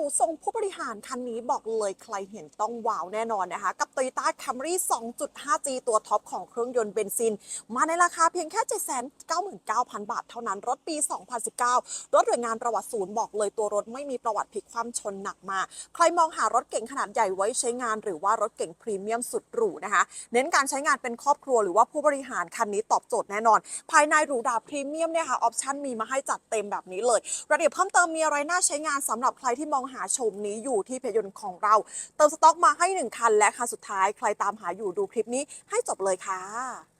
รูทรงผู้บริหารคันนี้บอกเลยใครเห็นต้องว้าวแน่นอนนะคะ กับ Toyota Camry 2.5G ตัวท็อปของเครื่องยนต์เบนซิน มาในราคาเพียงแค่ 799,000 บาทเท่านั้น รถปี 2019 รถหน่วยงานประวัติศูนย์บอกเลยตัวรถไม่มีประวัติพลิกคว่ำชนหนักมา ใครมองหารถเก๋งขนาดใหญ่ไว้ใช้งาน หรือว่ารถเก๋งพรีเมียมสุดหรูนะคะ เน้นการใช้งานเป็นครอบครัวหรือว่าผู้บริหารคันนี้ตอบโจทย์แน่นอน ภายในหรูหราพรีเมียมเนี่ยค่ะออปชั่นมีมาให้จัดเต็มแบบนี้เลยรายละเอียดเพิ่มเติมมีอะไรน่าใช้งานสำหรับใครที่มองหาชมนี้อยู่ที่เพจยนต์ของเรา เติมสต็อกมาให้ 1 คันและคันสุดท้ายใครตามหาอยู่ดูคลิปนี้ให้จบเลยค่ะ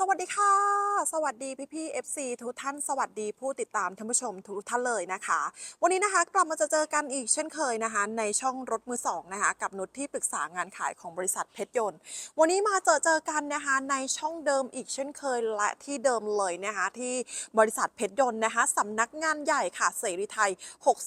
สวัสดีค่ะ สวัสดีพี่พี่ FC ทุกท่านสวัสดีผู้ติดตามท่านผู้ชมทุกท่านเลยนะคะ วันนี้นะคะกลับมาจะเจอกันอีกเช่นเคยนะคะ ในช่องรถมือสองนะคะ กับนุชที่ปรึกษางานขายของบริษัทเพชรยนต์ วันนี้มาเจอเจอกันนะคะในช่องเดิมอีกเช่นเคยและที่เดิมเลยนะคะที่บริษัทเพชรยนต์นะคะสำนักงานใหญ่ค่ะเสรีไทย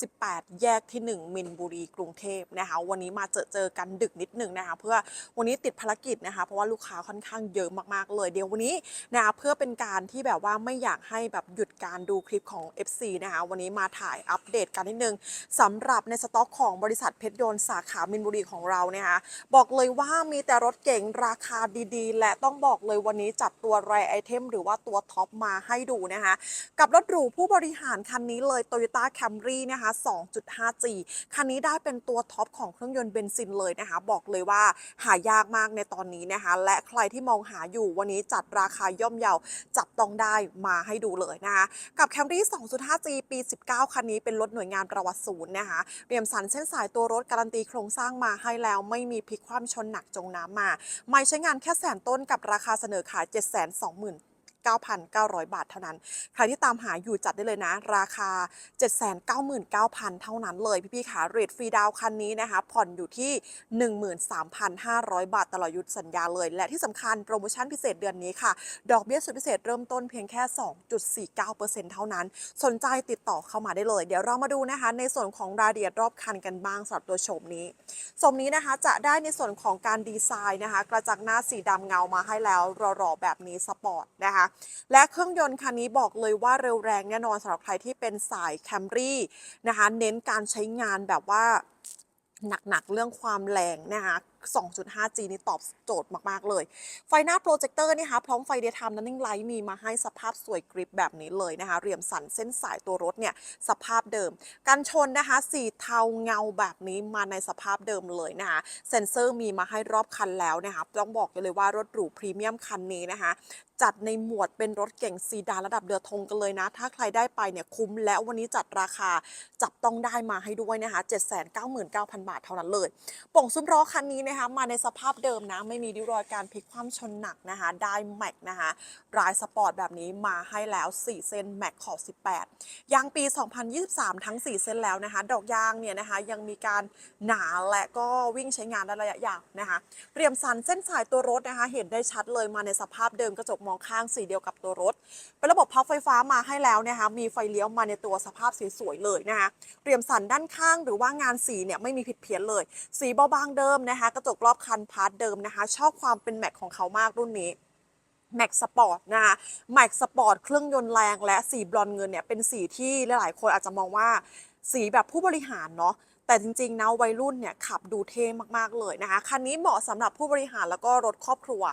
68 แยกที่ 1 มินบุรีกรุงเทพนะคะ วันนี้มาเจอเจอกันดึกนิดนึงนะคะ เพื่อวันนี้ติดภารกิจนะคะ เพราะว่าลูกค้าค่อนข้างเยอะมากๆเลยเดี๋ยววันนี้นะคะเพื่อเป็นการที่แบบว่าไม่อยากให้แบบหยุดการดูคลิปของ FC นะคะวันนี้มาถ่ายอัปเดตกันนิดนึงสำหรับในสต็อกของบริษัทเพชรยนต์สาขามินบุรีของเราเนะคะบอกเลยว่ามีแต่รถเก๋งราคาดีๆ และต้องบอกเลยวันนี้จัดตัวแรไอเทมหรือว่าตัวท็อปมาให้ดูนะคะกับรถหรูผู้บริหารคันนี้เลย Toyota Camry นะคะ 2.5G คันนี้ได้เป็นตัวท็อปของเครื่องยนต์เบนซินเลยนะคะ บอกเลยว่าหายากมากในตอนนี้นะคะ และใครที่มองหาอยู่วันนี้จัดราคาย่อมเยาจับต้องได้มาให้ดูเลยนะคะกับ Camry 2.5G ปี 19 คันนี้เป็นรถหน่วยงานประวัติศูนย์นะคะเรียมสันเส้นสายตัวรถการันตีโครงสร้างมาให้แล้วไม่มีพลิกคว่ำชนหนักจงน้ำมา ไม่ใช้งานแค่แสนต้นกับราคาเสนอขาย 7 2 0 0 0 0 9,900 บาทเท่านั้น ใครที่ตามหาอยู่จัดได้เลยนะ ราคา 799,000 เท่านั้นเลย พี่ๆขาเรทฟรีดาวคันนี้นะคะ ผ่อนอยู่ที่ 13,500 บาทตลอดยุทธสัญญาเลย และที่สำคัญโปรโมชั่นพิเศษเดือนนี้ค่ะ ดอกเบี้ยสุดพิเศษเริ่มต้นเพียงแค่ 2.49%เท่านั้น สนใจติดต่อเข้ามาได้เลย เดี๋ยวเรามาดูนะคะ ในส่วนของรายละเอียดรอบคันกันบ้างสำหรับตัวโฉมนี้สมนี้นะคะจะได้ในส่วนของการดีไซน์นะคะ กระจังหน้าสีดำเงามาให้แล้วรอๆแบบนี้สปอร์ตนะคะและเครื่องยนต์คันนี้บอกเลยว่าเร็วแรงแน่นอนสำหรับใครที่เป็นสายแคมรี่นะคะ เน้นการใช้งานแบบว่าหนักๆ เรื่องความแรงนะคะ 2.5G นี่ตอบโจทย์มากๆ เลย ไฟหน้าโปรเจคเตอร์นี่คะพร้อมไฟเดย์ไทม์นันนิ่งไลท์มีมาให้สภาพสวยกริปแบบนี้เลยนะคะ เรียมสันเส้นสายตัวรถเนี่ย สภาพเดิม กันชนนะคะ สีเทาเงาแบบนี้มาในสภาพเดิมเลยนะคะ เซ็นเซอร์มีมาให้รอบคันแล้วนะคะ ต้องบอกเลยว่ารถหรูพรีเมียมคันนี้นะคะ จัดในหมวดเป็นรถเก่งซีดานระดับเรือธงกันเลยนะ ถ้าใครได้ไปเนี่ยคุ้มและวันนี้จัดราคาจับต้องได้มาให้ด้วยนะคะ799,000 บาทเท่านั้นเลยป่งซุ้มล้อคันนี้นะคะมาในสภาพเดิมนะ ไม่มีริ้วรอยการพลิกคว่ำชนหนักนะคะ ได้แม็กนะคะรายสปอร์ตแบบนี้มาให้แล้ว 4เส้นแม็กขอบ 18 ยางปี 2023 ทั้ง 4เส้นแล้วนะคะ ดอกยางเนี่ยนะคะยังมีการหนาและก็วิ่งใช้งานได้ระยะยาวนะคะเรียมสันเส้นสายตัวรถนะคะ เห็นได้ชัดเลยมาในสภาพเดิมกระจกมองข้างสีเดียวกับตัวรถ เป็นระบบพับไฟฟ้ามาให้แล้วนะคะมีไฟเลี้ยวมาในตัวสภาพสวยๆเลยนะคะเรียมสันด้านข้างหรือว่างานสีเนี่ยไม่มีผิดเพี้ยนเลย สีเบาบางเดิมนะคะกระจกรอบคันพาร์ทเดิมนะคะ ชอบความเป็นแม็กของเขามากรุ่นนี้แม็กสปอร์ตนะคะแม็กสปอร์ตเครื่องยนต์แรงและสีบลอนเงินเนี่ยเป็นสีที่หลายๆ คนอาจจะมองว่าสีแบบผู้บริหารเนาะ แต่จริงๆนะวัยรุ่นเนี่ยขับดูเท่มากๆเลยนะคะ คันนี้เหมาะสำหรับผู้บริหารแล้วก็รถครอบครัว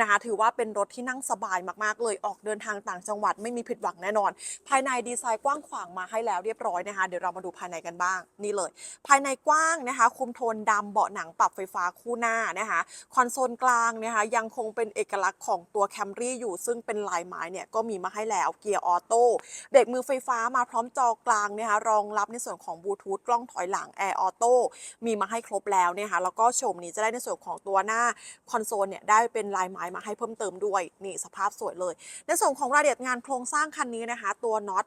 นะคะถือว่าเป็นรถที่นั่งสบายมากๆ เลยออกเดินทางต่างจังหวัดไม่มีผิดหวังแน่นอน ภายในดีไซน์กว้างขวางมาให้แล้วเรียบร้อยนะคะเดี๋ยวเรามาดูภายในกันบ้างนี่เลย ภายในกว้างนะคะคุมโทนดำเบาะหนังปรับไฟฟ้าคู่หน้านะคะคอนโซลกลางนะคะยังคงเป็นเอกลักษณ์ของตัวแคมรี่อยู่ซึ่งเป็นลายไม้เนี่ยก็มีมาให้แล้วเกียร์ออโต้เบรกมือไฟฟ้ามาพร้อมจอกลางนะคะรองรับในส่วนของบลูทูธกล้องถอยหลังแอร์ออโต้มีมาให้ครบแล้วเนี่ยค่ะแล้วก็โฉมนี้จะได้ในส่วนของตัวหน้าคอนโซลเนี่ยได้เป็นลายไม้มาให้เพิ่มเติมด้วยนี่สภาพสวยเลย ในส่วนของรายละเอียดงานโครงสร้างคันนี้นะคะ ตัวน็อต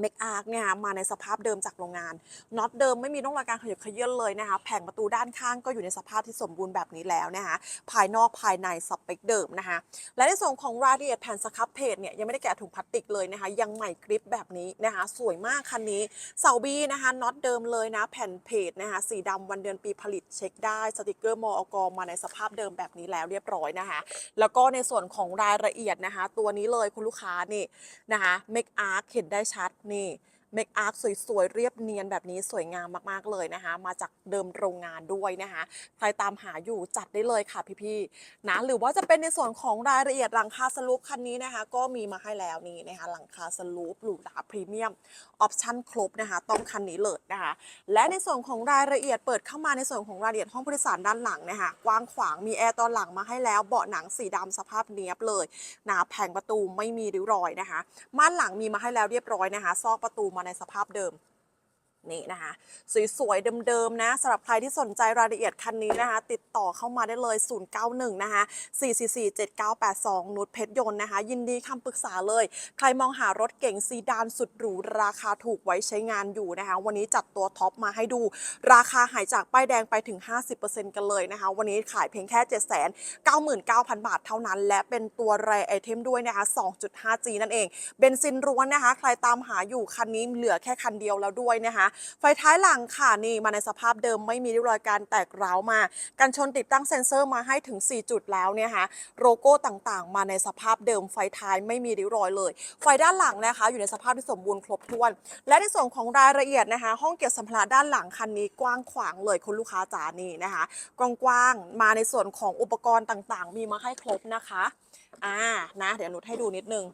เมกอาร์กเนี่ยค่ะมาในสภาพเดิมจากโรงงานน็อตเดิมไม่มีร่องรอยการขยับขยื่นเลยนะคะ แผงประตูด้านข้างก็อยู่ในสภาพที่สมบูรณ์แบบนี้แล้วนะคะ ภายนอกภายในสเปคเดิมนะคะ และในส่วนของรายละเอียดแผ่นสครับเพจเนี่ยยังไม่ได้แกะถุงพลาสติกเลยนะคะ ยังใหม่กริปแบบนี้นะคะ สวยมากคันนี้ เสาบีนะคะน็อตเดิมเลยนะ แผ่นเพจนะคะสีดำวันเดือนปีผลิตเช็คได้สติกเกอร์มอกมาในสภาพเดิมแบบนี้แล้วเรียบร้อยนะคะ แล้วก็ในส่วนของรายละเอียดนะคะ ตัวนี้เลยคุณลูกค้านี่นะคะเมกอาร์คเห็นได้ชัดนี่ เมกอาร์สวยๆ เรียบเนียนแบบนี้สวยงามมากๆเลยนะคะ มาจากเดิมโรงงานด้วยนะคะ ใครตามหาอยู่จัดได้เลยค่ะพี่ๆนะหรือว่าจะเป็นในส่วนของรายละเอียดหลังคาสลูปคันนี้นะคะ ก็มีมาให้แล้วนี่นะคะ หลังคาสลูปหรูหราพรีเมียมออปชั่นครบนะคะ ต้องคันนี้เลยนะคะ และในส่วนของรายละเอียดเปิดเข้ามาในส่วนของรายละเอียดห้องผู้โดยสารด้านหลังนะคะกว้างขวางมีแอร์ตอนหลังมาให้แล้วเบาะหนังสีดำสภาพเนี้ยบเลยนะแผงประตูไม่มีริ้วรอยนะคะม่านหลังมีมาให้แล้วเรียบร้อยนะคะ ซอกประตูมาในสภาพเดิม นี่นะคะ สวยๆเดิมๆนะสำหรับใครที่สนใจรายละเอียดคันนี้นะคะ ติดต่อเข้ามาได้เลย 091 นะคะ 4447982 นุชเพชรยนต์นะคะ ยินดีคำปรึกษาเลย ใครมองหารถเก๋งซีดานสุดหรูราคาถูกไว้ใช้งานอยู่นะคะ วันนี้จัดตัวท็อปมาให้ดู ราคาหายจากป้ายแดงไปถึง 50%กันเลยนะคะ วันนี้ขายเพียงแค่ 799,000 บาทเท่านั้น และเป็นตัวแรไอเทมด้วยนะคะ 2.5G นั่นเอง เบนซินร้วนนะคะ ใครตามหาอยู่คันนี้เหลือแค่คันเดียวแล้วด้วยนะคะไฟท้ายหลังค่ะนี่มาในสภาพเดิมไม่มีริ้วรอยการแตกร้าวมา กันชนติดตั้งเซ็นเซอร์มาให้ถึง 4 จุดแล้วเนี่ยค่ะโลโก้ต่างๆ มาในสภาพเดิมไฟท้ายไม่มีริ้วรอยเลย ไฟด้านหลังนะคะ อยู่ในสภาพที่สมบูรณ์ครบถ้วน และในส่วนของรายละเอียดนะคะ ห้องเก็บสัมภาระด้านหลังคันนี้กว้างขวางเลยคุณลูกค้าจ๋านี่นะคะกว้างๆมาในส่วนของอุปกรณ์ต่างๆ มีมาให้ครบนะคะอ่านะ เดี๋ยวหนุให้ดูนิดนึง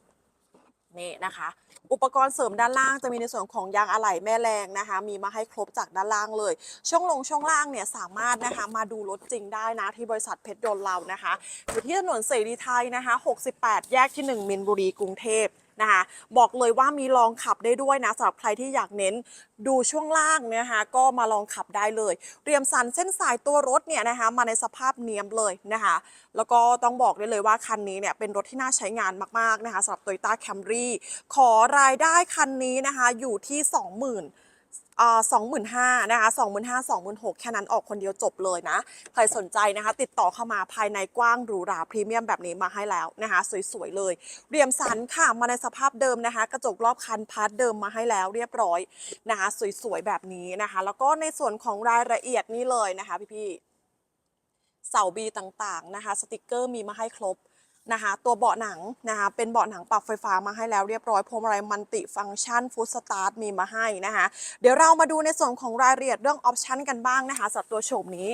นี่นะคะ อุปกรณ์เสริมด้านล่างจะมีในส่วนของยางอะไหล่แม่แรงนะคะ มีมาให้ครบจากด้านล่างเลย ช่วงลงช่วงล่างเนี่ยสามารถนะคะมาดูรถจริงได้นะที่บริษัทเพชรยนต์เรานะคะอยู่ที่ถนนเสรีไทยนะคะ 68 แยกที่ 1มินบุรีกรุงเทพ นะคะบอกเลยว่ามีลองขับได้ด้วยนะสำหรับใครที่อยากเน้นดูช่วงล่างนะคะก็มาลองขับได้เลย เรียมสันเส้นสายตัวรถเนี่ยนะคะมาในสภาพเนียมเลยนะคะแล้วก็ต้องบอกได้เลยว่าคันนี้เนี่ยเป็นรถที่น่าใช้งานมากๆนะคะสำหรับ Toyota Camry ขอรายได้คันนี้นะคะอยู่ที่ 20,000อ่า สองหมื่นห้านะคะสองหมื่นห้าสองหมื่นหกแค่นั้นออกคนเดียวจบเลยนะ ใครสนใจนะคะ ติดต่อเข้ามาภายในกว้างหรูหราพรีเมียมแบบนี้มาให้แล้วนะคะ สวยๆเลย เรียมสันค่ะมาในสภาพเดิมนะคะ กระจกรอบคันพาร์ทเดิมมาให้แล้วเรียบร้อยนะคะ สวยๆแบบนี้นะคะ แล้วก็ในส่วนของรายละเอียดนี่เลยนะคะพี่ๆเสาบีต่างๆนะคะ สติกเกอร์มีมาให้ครบ นะคะ ตัวเบาะหนังนะคะ เป็นเบาะหนังปรับไฟฟ้ามาให้แล้วเรียบร้อยพวงมาลัยมันติฟังก์ชันฟูสตาร์ทมีมาให้นะคะ เดี๋ยวเรามาดูในส่วนของรายละเอียดเรื่องออปชันกันบ้างนะคะสำหรับตัวโฉมนี้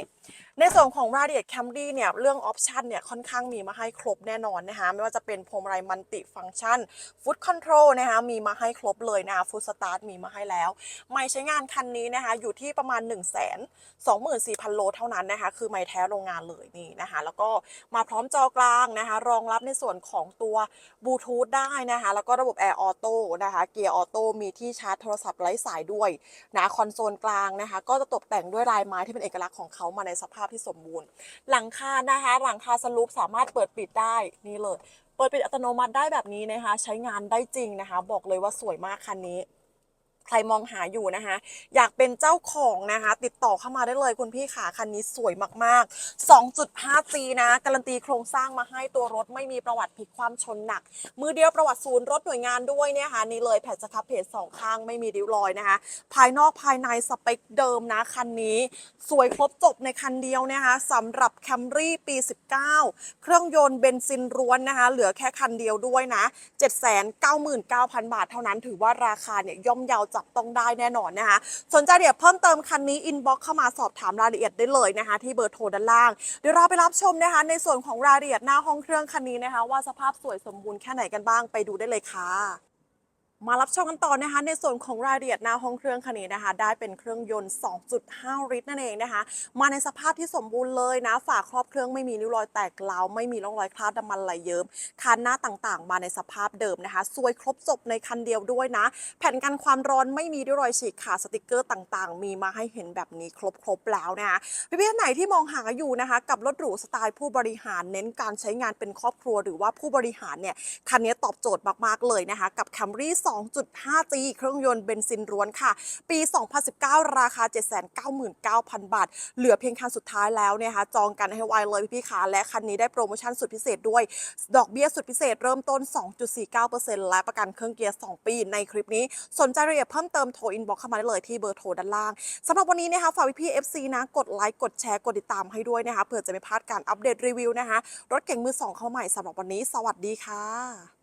ในส่วนของรายละเอียด Camry เนี่ยเรื่องออปชันเนี่ยค่อนข้างมีมาให้ครบแน่นอนนะคะไม่ว่าจะเป็นพวงมาลัยมัลติฟังก์ชันฟุตคอนโทรลนะคะมีมาให้ครบเลยนะฟู d สตาร์ทมีมาให้แล้ว ไม่ใช้งานคันนี้นะคะอยู่ที่ประมาณ 1 2 4 0 0 0 โลเท่านั้นนะคะคือไม่แท้โรงงานเลยนี่นะคะแล้วก็มาพร้อมจอกลางนะคะรองรับในส่วนของตัวบลูทูธได้นะคะแล้วก็ระบบแอร์ออโต้นะคะเกียร์ออโต้มีที่ชาร์จโทรศัพท์ไร้สายด้วยนะคอนโซลกลางนะคะก็จะตกแต่งด้วยลายไม้ที่เป็นเอกลักษณ์ของเขามาในสภาพที่สมบูรณ์ หลังคานะคะ หลังคาสลูปสามารถเปิดปิดได้นี่เลย เปิดปิดอัตโนมัติได้แบบนี้นะคะ ใช้งานได้จริงนะคะ บอกเลยว่าสวยมากคันนี้ ใครมองหาอยู่นะคะ อยากเป็นเจ้าของนะคะ ติดต่อเข้ามาได้เลยคุณพี่ขาคันนี้สวยมากๆ 2.5G นะ การันตีโครงสร้างมาให้ตัวรถไม่มีประวัติพลิกความชนหนัก มือเดียวประวัติศูนย์รถหน่วยงานด้วยเนี่ยค่ะนี่เลยแผ่นสครับเพจสองข้างไม่มีริ้วรอยนะคะ ภายนอกภายในสเปคเดิมนะคันนี้ สวยครบจบในคันเดียวนะคะสำหรับ Camry ปี 19 เครื่องยนต์เบนซินร้วนนะคะ เหลือแค่คันเดียวด้วยนะ 799,000 บาทเท่านั้นถือว่าราคาเนี่ยย่อมเยาวจบต้องได้แน่นอนนะคะ สนใจเดี๋ยวเพิ่มเติมคันนี้อินบ็อกเข้ามาสอบถามรายละเอียดได้เลยนะคะ ที่เบอร์โทรด้านล่าง เดี๋ยวเราไปรับชมนะคะ ในส่วนของรายละเอียดหน้าห้องเครื่องคันนี้นะคะ ว่าสภาพสวยสมบูรณ์แค่ไหนกันบ้างไปดูได้เลยค่ะ มารับชมกันต่อนะคะ ในส่วนของรายละเอียดหน้าห้องเครื่องคันนี้นะคะ ได้เป็นเครื่องยนต์ 2.5 ลิตรนั่นเองนะคะ มาในสภาพที่สมบูรณ์เลยนะ ฝาครอบเครื่องไม่มีริ้วรอยแตกร้าไม่มีร่องรอยคราบน้ำมันไหลเยิ้มคันหน้าต่างๆ มาในสภาพเดิมนะคะสวยครบจบในคันเดียวด้วยนะ แผ่นกันความร้อนไม่มีริ้วรอยฉีกขาดสติกเกอร์ต่างๆ มีมาให้เห็นแบบนี้ครบๆแล้วนะคะพี่ๆท่านไหนที่มองหาอยู่นะคะ กับรถหรูสไตล์ผู้บริหารเน้นการใช้งานเป็นครอบครัว หรือว่าผู้บริหารเนี่ยคันนี้ตอบโจทย์มากๆเลยนะคะ กับ Camry 2.5G เครื่องยนต์เบนซินล้วนค่ะ ปี 2019 ราคา 799,000 บาท เหลือเพียงคันสุดท้ายแล้วเนี่ยนะคะจองกันให้ไวเลยพี่ๆค่ะและคันนี้ได้โปรโมชั่นสุดพิเศษด้วย ดอกเบี้ยสุดพิเศษเริ่มต้น 2.49%และประกันเครื่องเกียร์ 2 ปี ในคลิปนี้ สนใจรายละเอียดเพิ่มเติมโทรอินบ็อกเข้ามาได้เลยที่เบอร์โทรด้านล่างสำหรับวันนี้นะคะฝากพี่ FC นะกดไลค์กดแชร์กดติดตามให้ด้วยนะคะเผื่อจะไม่พลาดการอัปเดตรีวิวนะคะรถเก่งมือสองเข้าใหม่สำหรับวันนี้ สวัสดีค่ะ